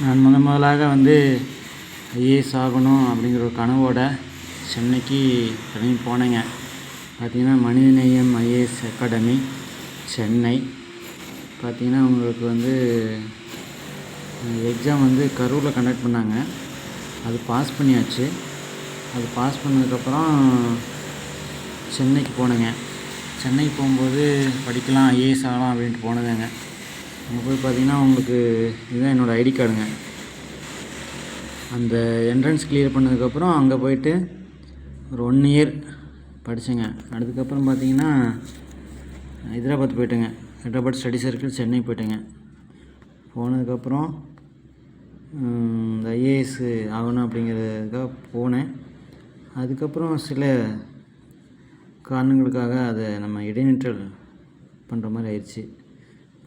நான் முத முதலாக வந்து ஐஏஎஸ் ஆகணும் அப்படிங்கிற ஒரு கனவோட சென்னைக்கு கிளம்பி போனேங்க. பார்த்திங்கன்னா மனிதநேயம் ஐஏஎஸ் அகாடமி சென்னை. பார்த்திங்கன்னா உங்களுக்கு வந்து எக்ஸாம் வந்து கரூரில் கண்டக்ட் பண்ணாங்க. அது பாஸ் பண்ணியாச்சு. அது பாஸ் பண்ணதுக்கப்புறம் சென்னைக்கு போனேங்க. சென்னைக்கு போகும்போது படிக்கலாம் ஐஏஎஸ் ஆகலாம் அப்படின்ட்டு போனதுங்க. அங்கே போய் பார்த்தீங்கன்னா உங்களுக்கு இதுதான் என்னோடய ஐடி கார்டுங்க. அந்த என்ட்ரன்ஸ் கிளியர் பண்ணதுக்கப்புறம் அங்கே போயிட்டு ஒரு ஒன் இயர் படித்தேங்க அதுக்கப்புறம் பார்த்தீங்கன்னா ஹைதராபாத் போயிட்டேங்க. ஹைதராபாத் ஸ்டடி சர்க்கிள் சென்னை போயிட்டேங்க. போனதுக்கப்புறம் இந்த ஐஏஎஸ் ஆகணும் அப்படிங்கிறதுக்காக போனேன். அதுக்கப்புறம் சில காரணங்களுக்காக அதை நம்ம இடைநிற்றல் பண்ணுற மாதிரி ஆயிடுச்சு.